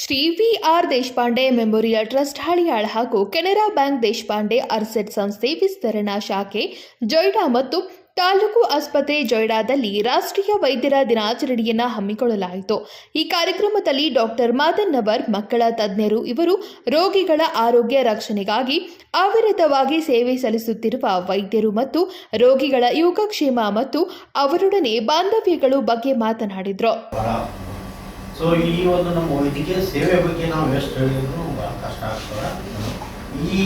Shri V R Deshpande memorial trust Haliyal ಹಾಗೂ Canara bank Deshpande ಅರ್ಸೆಟ್ ಸಂಸ್ಥೆ ವಿಸ್ತರಣಾ ಶಾಖೆ, ಜೊಯ್ಡಾ ಮತ್ತು ತಾಲೂಕು ಆಸ್ಪತ್ರೆ ಜೊಯ್ಡಾದಲ್ಲಿ ರಾಷ್ಟ್ರೀಯ ವೈದ್ಯರ ದಿನಾಚರಣೆಯನ್ನು ಹಮ್ಮಿಕೊಳ್ಳಲಾಯಿತು. ಈ ಕಾರ್ಯಕ್ರಮದಲ್ಲಿ ಡಾಕ್ಟರ್ ಮಾದನ್ನವರ್ ಮಕ್ಕಳ ತಜ್ಞರು, ಇವರು ರೋಗಿಗಳ ಆರೋಗ್ಯ ರಕ್ಷಣೆಗಾಗಿ ಅವಿರತವಾಗಿ ಸೇವೆ ಸಲ್ಲಿಸುತ್ತಿರುವ ವೈದ್ಯರು ಮತ್ತು ರೋಗಿಗಳ ಯೋಗಕ್ಷೇಮ ಮತ್ತು ಅವರೊಡನೆ ಬಾಂಧವ್ಯಗಳು ಬಗ್ಗೆ ಮಾತನಾಡಿದರು. ಸೊ ಈ ಒಂದು ನಮ್ಮ ವೈದ್ಯಕೀಯ ಸೇವೆ ಬಗ್ಗೆ ನಾವು ಎಷ್ಟು ಹೇಳಿದ್ರು ಭಾಳ ಕಷ್ಟ ಆಗ್ತದೆ. ಈ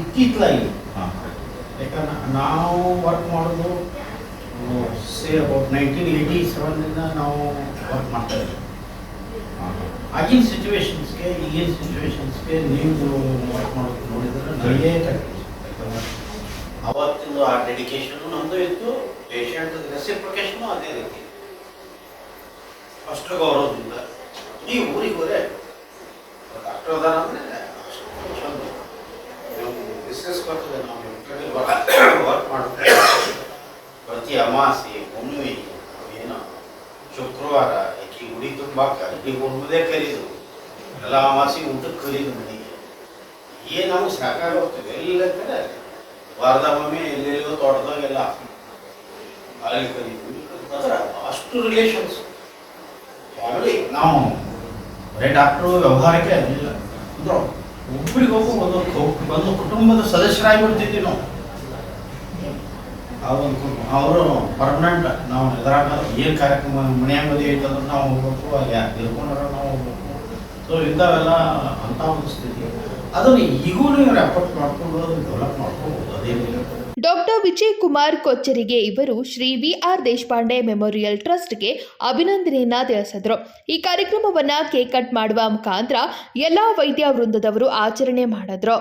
ಇತ್ತಿತ್ತಲಾಗಿ ಯಾಕಂದ್ರೆ ನಾವು ವರ್ಕ್ ಮಾಡೋದು ಸೇ ಅಬೌಟ್ ನೈನ್ಟೀನ್ ಏಯ್ಟಿ ಸೆವೆನ್ನಿಂದ ನಾವು ವರ್ಕ್ ಮಾಡ್ತಾ ಇದ್ದೀವಿ ಆಗಿನ ಸಿಚುವೇಶನ್ಸ್ಗೆ ಈಗಿನ ಸಿಚುವೇಶನ್ಸ್ಗೆ ನೀವು ವರ್ಕ್ ಮಾಡೋದು ನೋಡಿದ್ರೆ ನನಗೆ ಅವತ್ತಿಂದು ಆ ಡೆಡಿಕೇಶನ್ ನಮ್ಮದು ಇತ್ತು ಪೇಷಂಟ್ ರೆಸಿಪ್ರಿಕೇಶನು ಅದೇ ರೀತಿ. ಅಷ್ಟು ಗೌರವದಿಂದ ಈ ಊರಿಗೆ ಹೋದ್ರೆ ಡಾಕ್ಟರ್ ಅದಾರ ಅಂದರೆ ಬಿಸ್ನೆಸ್ ಬರ್ತದೆ, ನಾವು ವರ್ಕ್ ಮಾಡ್ತೀವಿ ಪ್ರತಿ ಅಮಾಸೆ, ಹುಣ್ಣಿಮೆ ಏನೋ ಶುಕ್ರವಾರ ಈ ಗುಡಿ ತುಂಬ ಈಗ ಹುಣ್ಮದೆ ಕರೀದು, ಎಲ್ಲ ಅಮಾಸೆ ಊಟಕ್ಕೆ ಕರೀದು ಮನೆಗೆ. ಏನು ನಮಗೆ ಸಾಕಾಗಿ ಹೋಗ್ತೇವೆ ಎಲ್ಲ ಕಡೆ ವಾರದಾಗ ಒಮ್ಮೆ ಎಲ್ಲೆಲ್ಲೋ ತೋಟದಾಗೆಲ್ಲ ಅಲ್ಲಿ ಕರೀತೀವಿ. ಅಷ್ಟು ರಿಲೇಷನ್ಸ್ ಫ್ಯಾಮಿಲಿ ನಾವು ಬರೀ ಡಾಕ್ಟ್ರು ವ್ಯವಹಾರಕ್ಕೆ ಅದಿಲ್ಲ. ಅಂದ್ರೆ ಒಬ್ಬರಿಗೊಬ್ಬರು ಒಂದು ಕು- ಒಂದು ಕುಟುಂಬದ ಸದಸ್ಯರಾಗಿಬಿಡ್ತಿದ್ವಿ ನಾವು. ಆ ಒಂದು ಅವರು ಪರ್ಮನೆಂಟ್ ನಾವು ಎದುರಾಗ ಏನು ಕಾರ್ಯಕ್ರಮ ಮನೆಯ ಮದುವೆ ಐತಂದ್ರೆ ನಾವು ಹೋಗ್ಬೇಕು, ಅಲ್ಲಿ ಯಾರು ತಿಳ್ಕೊಂಡ್ರೆ ನಾವು ಹೋಗ್ಬೇಕು. ಸೊ ಇಂಥವೆಲ್ಲ ಅಂತ ಸ್ಥಿತಿ. ಅದನ್ನು ಈಗೂ ನೀವು ಮಾಡ್ಕೊಂಡು ಡೆವಲಪ್ ಅದೇನಿಲ್ಲ ಡಾಕ್ಟರ್ ವಿಜಯ್ ಕುಮಾರ್ ಕೊಚ್ಚರಿಗೆ ಇವರು Shri V R Deshpande memorial ಟ್ರಸ್ಟ್ಗೆ ಅಭಿನಂದನೆಯನ್ನ ತಿಳಿಸಿದರು. ಈ ಕಾರ್ಯಕ್ರಮವನ್ನ ಕೇಕ್ ಕಟ್ ಮಾಡುವ ಮುಖಾಂತರ ಎಲ್ಲಾ ವೈದ್ಯ ವೃಂದದವರು ಆಚರಣೆ ಮಾಡಿದ್ರು.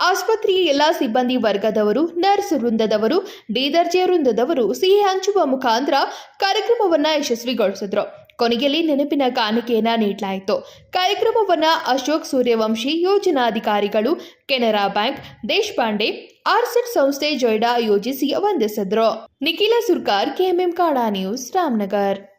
ಆಸ್ಪತ್ರೆಯ ಎಲ್ಲಾ ಸಿಬ್ಬಂದಿ ವರ್ಗದವರು, ನರ್ಸ್ ವೃಂದದವರು ಡಿ ದರ್ಜೆಯ ವೃಂದದವರು ಸಿಹಿ ಹಂಚುವ ಮುಖಾಂತರ ಕಾರ್ಯಕ್ರಮವನ್ನ ಯಶಸ್ವಿಗೊಳಿಸಿದ್ರು. ಕೊನೆಯಲ್ಲಿ ನೆನಪಿನ ಕಾಣಿಕೆಯನ್ನ ನೀಡಲಾಯಿತು. ಕಾರ್ಯಕ್ರಮವನ್ನ ಅಶೋಕ್ ಸೂರ್ಯವಂಶಿ, ಯೋಜನಾಧಿಕಾರಿಗಳು ಕೆನರಾ ಬ್ಯಾಂಕ್, ದೇಶಪಾಂಡೆ, ಆರ್ಸೆಟ್ ಸಂಸ್ಥೆ ಜೊಯ್ಡಾ ಯೋಜಿಸಿ ವಂದಿಸಿದ್ರು. ನಿಖಿಲ ಸುರ್ಕಾರ್, ಕೆಎಂಎಂ ಕಾಡಾ ನ್ಯೂಸ್, ರಾಮನಗರ್.